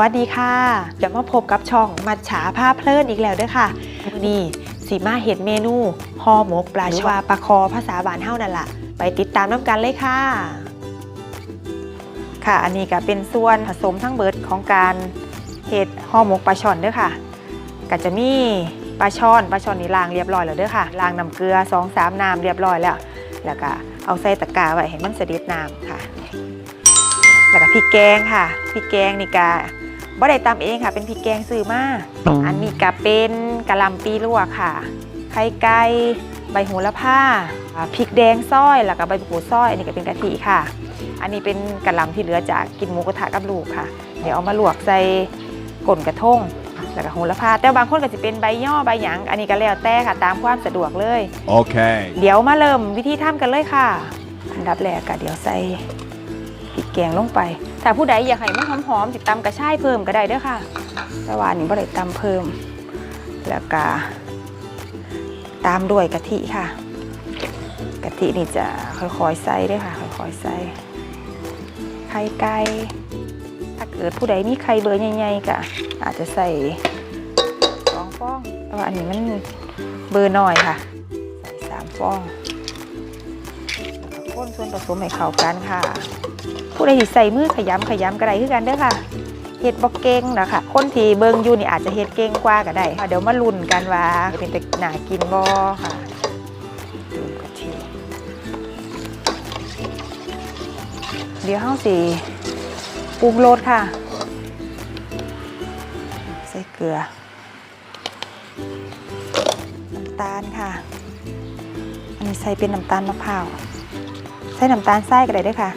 วัสดีค่ะเดี๋ยวมาพบกับช่องมัดฉาผ้าเพลินอีกแล้วเด้วยค่ะมือนี่สีมาเห็ดเมนูห่อหมกปลาชวาปลาคอภาษาบานเฮานั่นล่ะไปติดตามน้ำกันเลยค่ะ ค่ะอันนี้ก็เป็นส่วนผสมทั้งเบิดของการเห็ดห่อหมกปลาช่อนเด้อค่ะก็จะมีปลาช่อนปลาช่อนนี่ล้างเรียบร้อยแล้วเด้อค่ะล้างน้ำเกลือ2องสามน้ำเรียบร้อยแล้ว แล้วก็เอาใส่ตะกร้าไว้ให้มันเสด็จน้ำค่ะ แล้วก็พริกแกงค่ะพริกแกงนี่กา บ่ได้ตำเองค่ะ เป็นพริกแกงซื้อมาอันนี้ก็เป็นกะหล่ำปีลวกค่ะ ไข่ไก่ใบโหระพาอ่าพริกแดงซอย แล้วก็ใบมะกรูดซอย อันนี้ก็เป็นกะทิค่ะ อันนี้เป็นกะหล่ำที่เหลือจากกินหมูกระทะกับลูกค่ะ เดี๋ยวเอามาลวกใส่ก่นกระทงแล้วก็โหระพาแต่บางคนก็จะเป็นใบย่อใบหยังอันนี้ก็แล้วแต่ค่ะตามความสะดวกเลย Okay. เดี๋ยวมาเริ่มวิธีทำกันเลยค่ะ อันดับแรกก็เดี๋ยวใส่ พริกแกงลงไป ถ้าผู้ใดอยากให้มันหอมๆติดตำกระชายเพิ่มก็ได้เด้อค่ะ แต่ว่าอันนี้บ่ได้ตำเพิ่ม แล้วก็ตามด้วยกะทิค่ะ กะทินี่จะค่อยๆใส่ด้วยค่ะ ค่อยๆใส่ไข่ไก่ถ้าเกิดผู้ใดมีไข่เบอร์ใหญ่ๆก็อาจจะใส่สองฟองแต่ว่าอันนี้มันเบอร์น้อยค่ะ ใส่สามฟองข้นส่วนผสมให้เข้ากันค่ะ ผู้ใดที่ใส่มือขยำขยำก็ได้คือกันเด้อค่ะเห็ดบอกเก่งนะคะคนที่เบิงอยู่นี่อาจจะเห็ดเก่งกว่าก็ได้เดี๋ยวมาลุ้นกันว่าเป็นแต่หนากินบ่ค่ะลืมกะทิเดี๋ยวเฮาสิปรุงรสค่ะ ใส่เกลือน้ำตาลค่ะ อันนี้ใส่เป็นน้ำตาลมะพร้าว ใส่น้ำตาลทรายก็ได้ด้วยค่ะ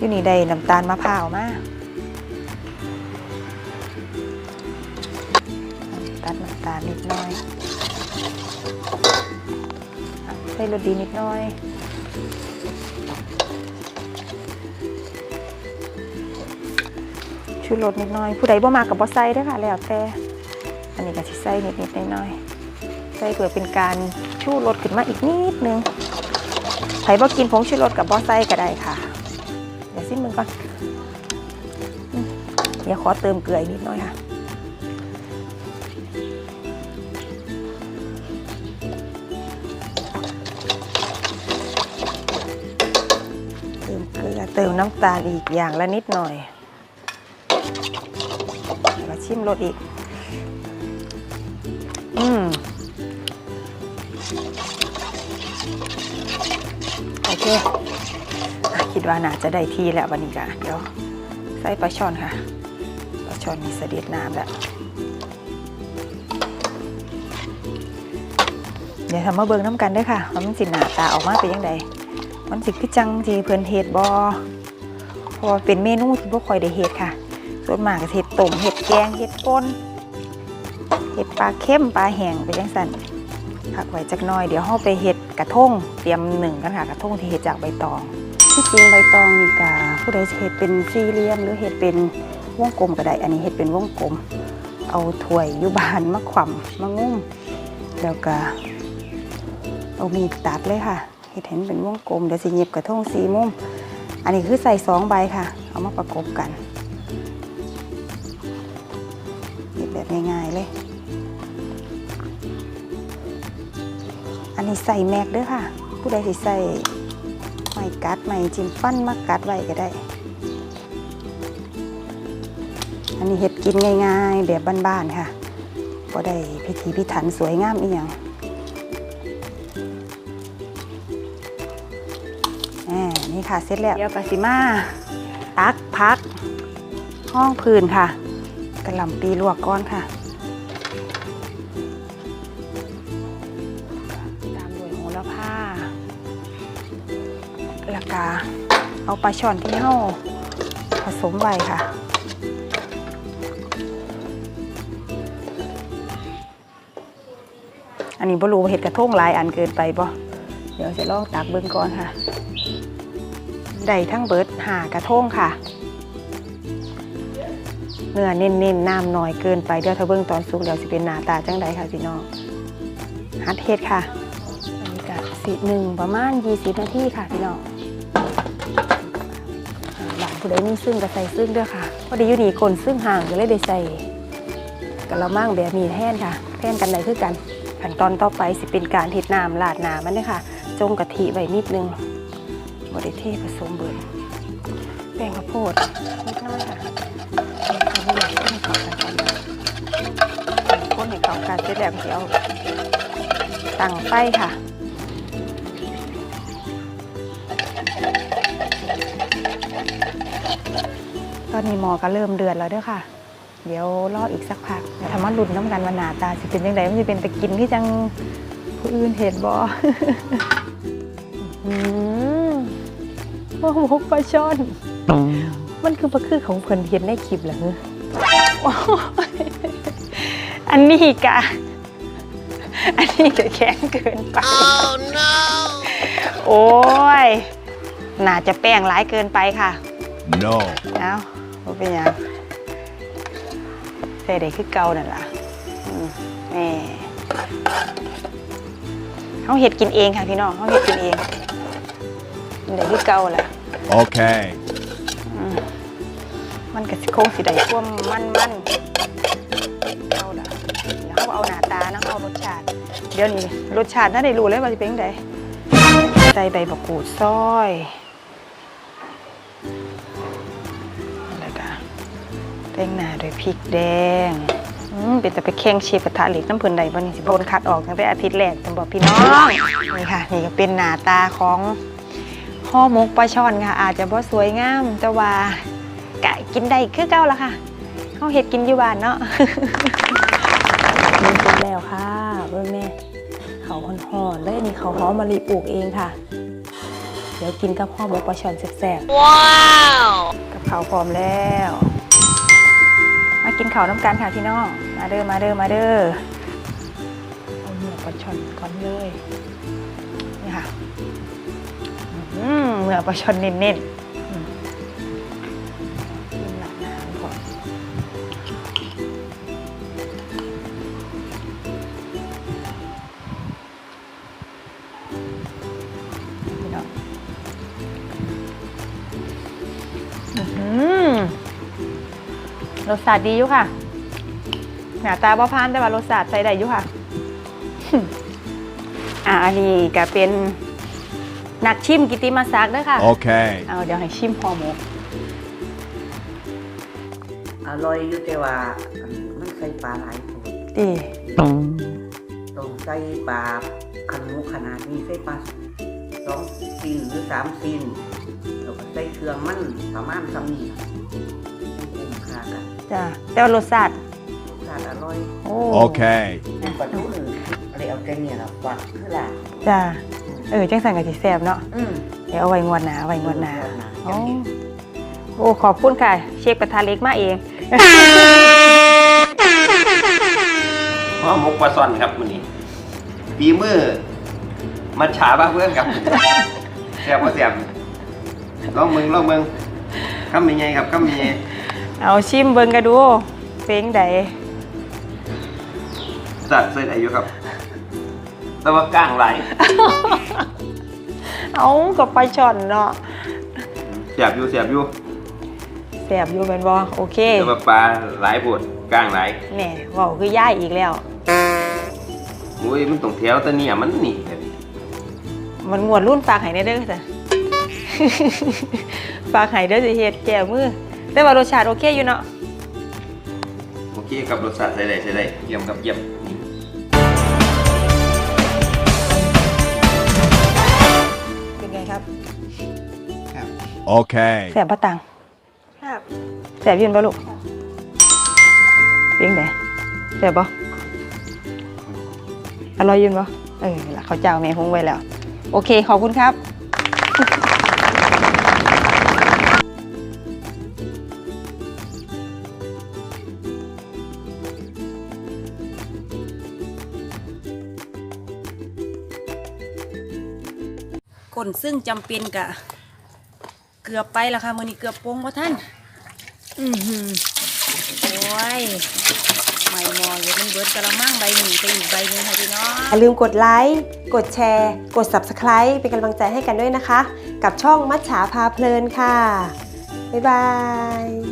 อยู่นี่ได้น้ำตาลมะพร้าวมาตัดน้ำตาลนิดหน่อยใส่รสดีนิดหน่อยชูรสนิดหน่อย ผู้ใดบ่มากับบ่ใส่เด้วยค่ะ แล้วแต่ อันนี้ก็สิใส่นิดนิดหน่อยใส่เพื่อเป็นการชูรสขึ้นมาอีกนิดนึงใครบ่กินผงชูรสกับบอใส่ก็ได้ค่ะ ซิมมึงก่อนเดี๋ยวขอเติมเกลือนิดหน่อยค่ะเติมเกลือเติมน้ำตาลอีกอย่างละนิดหน่อยแล้วก็ชิมรสอีก อืมโอเคอะ คิดว่าน่าจะได้ที่แล้ววันนี้จ้ะเดี๋ยวใส่ปลาช่อนค่ะปลาช่อนมีเสด็จน้ำแล้วเดี๋ยวทำมาเบิ่งน้ำกันด้วยค่ะว่ามันสิหน้าตาออกมาเป็นยังไงมันสิคือจังทีเพิ่นเฮ็ดบ่เพราะว่าเป็นเมนูที่บ่ค่อยได้เฮ็ดค่ะส่วนมากก็เฮ็ดต้มเฮ็ดแกงเฮ็ดป่นเห็ดปลาเข้มปลาแห้งไปจังสันพักไว้จักหน้อยเดี๋ยวเราไปเห็ดกระทงเตรียมหนึ่งกันค่ะกระทงที่เห็ดจากใบตอง ที่จริงใบตองนี่กาผู้ใดเห็ดเป็นสี่เหลี่ยมหรือเห็ดเป็นวงกลมก็ได้ อันนี้เห็ดเป็นวงกลม เอาถ้วยยุบานมาขวำมางุ้มแล้วก็เอามีดตัดเลยค่ะเห็ดเห็นเป็นวงกลมเดี๋ยวสิหยิบกระทงสีมุม อันนี้คือใส่สองใบค่ะ เอามาประกบกันเห็ดแบบง่ายๆเลย อันนี้ใส่แม็กด้วยค่ะ ผู้ใดสิใส่ ไม้กัดไม้จิ้มฟันมากัดไว้ก็ได้ อันนี้เห็ดกินง่ายๆ แบบบ้านๆค่ะก็ได้พิธีพิถันสวยงามอีหยังนี่ค่ะเสร็จแล้วเดี๋ยวกสิมาตักพัก ห้องพื้นค่ะกระหล่ำปีลวกก้อนค่ะตามด้วยโหระพา แล้วก็เอาปลาช่อนที่เฮาผสมไว้ค่ะ อันนี้บรูเห็ดกระทงหลายอันเกินไปบ่เดี๋ยวจะลองตักเบิ่งก่อนค่ะได้ทั้งเบิดหากระทงค่ะ เนื้อเน้นๆน้ำน้อยเกินไปเดี๋ยวถ้าเบิ่งตอนสุกเดี๋ยวสิเป็นหนาตาจังใดค่ะพี่น้องฮัดเฮ็ดค่ะอันนี้ก็สีหนึ่งประมาณ 20 นาทีค่ะพี่น้อง ผู้ใดมีซึ่งก็ใส่ซึ่งด้วยค่ะพอดีอยู่นี่คนซึ่งห่างก็เลยได้ใส่กระมังแบบนี้แท่นค่ะ แท่นกันไหนคือกันขั้นตอนต่อไปสิเป็นการเฮ็ดน้ำลาดน้ำมันเด้อค่ะจงกะทิไว้นิดนึงบริเทผสมเบิดแป้งข้าวโพดนิดน้อยค่ะเอาไปเห้เข้ากันก่อนคนให้เข้ากันเสร็จแล้วก็สิเอาตั้งไฟค่ะ ตอนนี้หมอก็เริ่มเดือดแล้วเด้วยค่ะ เดี๋ยวรออีกสักพักเดี๋ยวทำมาลุ้นน้ำกันว่าหนาตาสิเป็นยังไงมันจะเป็นตะกินที่จังผู้อื่นเห็นบ่อืมโอ้โหปลาช่อน มันคือปลาคือของเพิ่นเห็นในคลิปเหรอเฮ้ยโอ้ยอันนี้กะ อันนี้ก็แข็งเกินไป โอ้ย น่าจะแป้งร้ายเกินไปค่ะ No. เอาบ่เป็นหยังใส่ได้คือเก่านั่นล่ะอืมแหม่เขาเห็ดกินเองค่ะพี่น้องเขาเห็ดกินเองกินได้คือเก่าแหละ Okay. มันก็สิคงสิได้ท่วามมันมันๆเอาละเดี๋ยวเขาเอาหน้าตานะเขาเอารสชาติ เดี๋ยวนี้รสชาติน่าได้รู้เลยว่าจะเป็นยังไงใส่ใบมะกรูดซอย แต่งหน้าด้วยพริกแดงอืมเป็นแต่ไปแข่งเชฟกระทะเหล็กน้ำเพิ่นใดบ่นี่สิโดนคัดออกตั้งแต่อาทิตย์แรกจังบอกพี่น้องนี่ค่ะ นี่ก็เป็นหน้าตาของห่อหมกปลาช่อนค่ะ อาจจะบ่สวยงาม แต่ว่ากะกินได้คือเก่าละค่ะเขาเห็ดกินอยู่บ้านเนาะนี่กินแล้วค่ะเบิ่งแม่เขาหอนๆเลยอันนี้เขาหอมมะลิปลูกเองค่ะ เดี๋ยวกินกับข้าวหมกปลาช่อนแซ่บๆว้าวกับข้าวพร้อมแล้ว มากินข้าวน้ำกันค่ะพี่น้อง มาเด้อ มาเด้อ มาเด้อเอาเนื้อปลาช่อนก่อนเลย นี่ค่ะอืมเนื้อปลาช่อนเน้นๆ รสชาติดีอยู่ค่ะ หน้าตาบ่พานแต่ว่ารสชาติใส่ได้อยู่ค่ะ อะอันนี้ก็เป็นนักชิมกิติมาศักดิ์เด้วยค่ะ Okay. เอาเดี๋ยวให้ชิมห่อหมก อร่อยอยู่แต่ว่าอันมันใส่ปลาหลายตัวดีต้องใส่ปลาขนูขนาดนี้ใส่ปลาสองซีนหรือสามซีนแล้วก็ใส่เครื่องมันประมาณสำนี้คุ้มค่ากัน จ้ะแต่ว่ารสชาติรสชาติอร่อยโอ้ Okay. ปลาทูหนึ่งอะไรเอาแต่เนี่ยละวัดคือละจ้ะเออจังสันกับสิแซ่บเนาะอืมเดี๋ยวเอาไว้งวดหนาเอาไว้งวดหนาจัโอ้งนี้โอ้ขอบคุณค่ะ เชฟกระทะเล็กมาเองห่อหมกปลาซ่อนครับมื้อนี้ปีมือมัดฉาบ้าเพื่อนครับแซ่บบ่แซ่บลองมึงลองมึงคำยังไงครับคำยังไง เอาชิมเบิ่งกันดูเป็นไดจัดเส้นอายุครับ แต่ว่าก้างไหลายเอากับไปลาช่อนเนาะแซ่บอยู่แซ่บอยู่แซ่บอยู่เป็นบ่โอเคแต่ว่าปลาหลายปวดก้างหลายแหน่เว้าคือย่ายอีกแล้วโอ้ยมันต้องแถวแตะเนี่ยมันนี่แบบมันงวดรุ่นฝากให้ได้เด้อจ้ะ ฝากให้เด้อสิเฮ็ดแก้วมือ แต่ว่ารสชาติโอเคอยู่เนาะโอเคครับรสชาติใส่ได้ใส่ได้เยี่ยมครับเยี่ยมนี่เป็นไงครับ Okay. แสบปะตังครับแสบยืนปะลูกเพียงไดแสบปะอร่อยยืนปะเออนี่ละเขาวเจ้าแม่คงไว้แล้ว โอเคขอบคุณครับ ซึ่งจำเป็นกะ เกือบไปแล้วค่ะมือนี้เกือบโปงว่าท่านอือหือโอ้ยไม่มออย่าเป็นเบิร์ดกระมังใบหนีไปอีกใบหนึงค่ะพี่น้องอย่าลืมกดไลค์กดแชร์ กด Subscribe เป็นกำลังใจให้กันด้วยนะคะ กับช่องมัชฉาพาเพลินค่ะ บ๊ายบาย